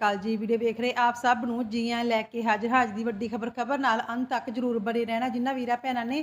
ਅਕਾਲ ਜੀ ਵੀਡੀਓ ਵੇਖ ਰਹੇ ਆਪ ਸਭ ਨੂੰ ਜੀਆਂ ਲੈ ਕੇ ਹਾਜ਼ਰ ਹਾਜ਼ਰ ਦੀ ਵੱਡੀ ਖਬਰ ਖਬਰ ਨਾਲ ਅੰਤ ਤੱਕ ਜਰੂਰ ਬਣੇ ਰਹਿਣਾ। ਜਿਨ੍ਹਾਂ ਵੀਰਾਂ ਭੈਣਾਂ ਨੇ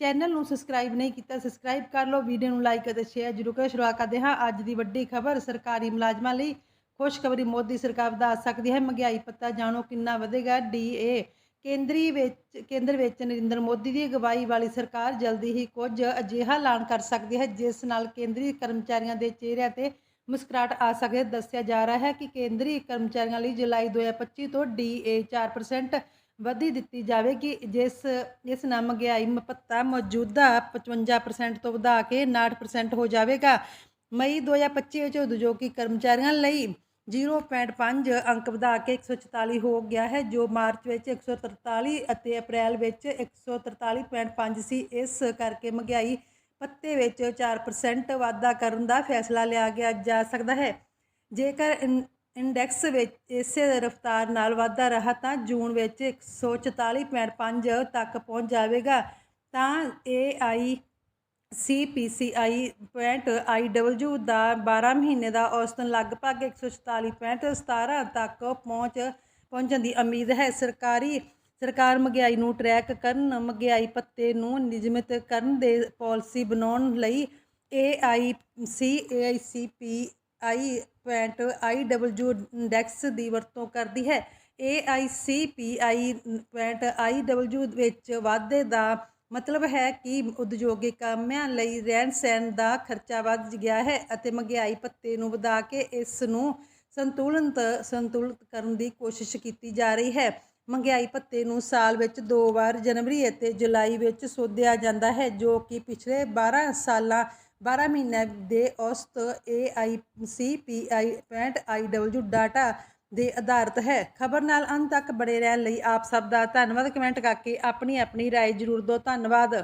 ਚੈਨਲ ਨੂੰ ਸਬਸਕ੍ਰਾਈਬ ਨਹੀਂ ਕੀਤਾ ਸਬਸਕ੍ਰਾਈਬ ਕਰ ਲਓ, ਵੀਡੀਓ ਨੂੰ ਲਾਈਕ ਅਤੇ ਸ਼ੇਅਰ ਜਰੂਰ ਕਰੋ ਸ਼ੁਰੂਆਤ ਕਰਦੇ ਹਾਂ ਅੱਜ ਦੀ ਵੱਡੀ ਖਬਰ। ਸਰਕਾਰੀ ਮੁਲਾਜ਼ਮਾਂ ਲਈ ਖੁਸ਼ਖਬਰੀ ਮੋਦੀ ਸਰਕਾਰ ਵਧਾ ਸਕਦੀ ਹੈ। ਮਹਿੰਗਾਈ ਪੱਤਾ ਜਾਣੋ ਕਿੰਨਾ ਵਧੇਗਾ। ਡੀਏ ਕੇਂਦਰੀ ਵਿੱਚ, ਕੇਂਦਰ ਵਿੱਚ ਨਰਿੰਦਰ ਮੋਦੀ ਦੀ ਅਗਵਾਈ ਵਾਲੀ ਸਰਕਾਰ ਜਲਦੀ ਹੀ ਕੁਝ ਅਜਿਹਾ ਐਲਾਨ ਕਰ ਸਕਦੀ ਹੈ, ਜਿਸ ਨਾਲ ਕੇਂਦਰੀ ਕਰਮਚਾਰੀਆਂ ਦੇ ਚਿਹਰਿਆਂ ਤੇ ਮੁਸਕਰਾਹਟ ਆ ਸਕੇ, ਦੱਸਿਆ ਜਾ ਰਿਹਾ ਹੈ ਕਿ ਕੇਂਦਰੀ ਕਰਮਚਾਰੀਆਂ ਲਈ ਜੁਲਾਈ 2025 ਤੋਂ ਡੀਏ 4% ਵਧੀ ਦਿੱਤੀ ਜਾਵੇਗੀ, ਜਿਸ, ਇਸ ਨਾਲ ਮਹਿੰਗਾਈ ਭੱਤਾ ਮੌਜੂਦਾ 55% ਤੋਂ ਵਧਾ ਕੇ 59% ਹੋ ਜਾਵੇਗਾ। ਮਈ 2025 ਵਿੱਚ ਉਦਯੋਗਿਕ ਕਰਮਚਾਰੀਆਂ ਲਈ 0.5 ਅੰਕ ਵਧਾ ਕੇ 144 ਹੋ ਗਿਆ ਹੈ, ਜੋ ਮਾਰਚ ਵਿੱਚ 143 ਅਤੇ ਅਪ੍ਰੈਲ ਵਿੱਚ 143.5 ਸੀ। ਇਸ ਕਰਕੇ ਮਹਿੰਗਾਈ ਪੱਤੇ ਵਿੱਚ 4% ਵਾਧਾ ਕਰਨ ਦਾ ਫੈਸਲਾ ਲਿਆ ਗਿਆ ਜਾ ਸਕਦਾ ਹੈ। ਜੇਕਰ ਇਨ- ਇੰਡੈਕਸ ਵਿੱਚ ਇਸੇ ਰਫ਼ਤਾਰ ਨਾਲ ਵਾਧਾ ਰਹਾ ਤਾਂ ਜੂਨ ਵਿੱਚ 144.5 ਤੱਕ ਪਹੁੰਚ ਜਾਵੇਗਾ। ਤਾਂ AI CPCI.IW ਦਾ 12 ਮਹੀਨੇ ਦਾ ਔਸਤਨ ਲਗਭਗ 144.17 ਤੱਕ ਪਹੁੰਚ, ਪਹੁੰਚਣ ਦੀ ਉਮੀਦ ਹੈ। ਸਰਕਾਰੀ ਸਰਕਾਰ ਮਹਿੰਗਾਈ ਨੂੰ ਟਰੈਕ ਕਰਨ, ਮਹਿੰਗਾਈ ਭੱਤੇ ਨੂੰ ਨਿਯਮਿਤ ਕਰਨ ਦੇ ਪਾਲਿਸੀ ਬਣਾਉਣ ਲਈ ਏਆਈਸੀਏਆਈਸੀਪੀ ਆਈ ਪੁਆਇੰਟ ਆਈ AICAICPI.IW ਇੰਡੈਕਸ ਦੀ ਵਰਤੋਂ ਕਰਦੀ ਹੈ। ਏਆਈਸੀਪੀਆਈ ਪੁਆਇੰਟ ਆਈ AICPI.IW ਵਿੱਚ ਵਾਧੇ ਦਾ ਮਤਲਬ ਹੈ ਕਿ ਉਦਯੋਗਿਕ ਕਾਮਿਆਂ ਲਈ ਰਹਿਣ ਸਹਿਣ ਦਾ ਖਰਚਾ ਵੱਧ ਗਿਆ ਹੈ ਅਤੇ ਮਹਿੰਗਾਈ ਭੱਤੇ ਨੂੰ ਵਧਾ ਕੇ ਇਸ ਨੂੰ ਸੰਤੁਲਨ ਸੰਤੁਲਿਤ ਕਰਨ ਦੀ ਕੋਸ਼ਿਸ਼ ਕੀਤੀ ਜਾ ਰਹੀ ਹੈ। ਮਹਿੰਗਾਈ ਭੱਤੇ ਨੂੰ ਸਾਲ ਵਿੱਚ ਦੋ ਵਾਰ ਜਨਵਰੀ ਅਤੇ ਜੁਲਾਈ ਵਿੱਚ ਸੋਧਿਆ ਜਾਂਦਾ ਹੈ ਜੋ ਕਿ ਪਿਛਲੇ 12 ਸਾਲਾਂ 12 ਮਹੀਨਿਆਂ ਦੇ ਔਸਤ AICPI.IW ਡਾਟਾ ਦੇ ਆਧਾਰਿਤ ਹੈ ਖਬਰ ਨਾਲ ਅੰਤ ਤੱਕ ਬੜੇ ਰਹਿਣ ਲਈ ਆਪ ਸਭ ਦਾ ਧੰਨਵਾਦ ਕਮੈਂਟ ਕਰਕੇ ਆਪਣੀ ਆਪਣੀ رائے ਜ਼ਰੂਰ ਦਿਓ ਧੰਨਵਾਦ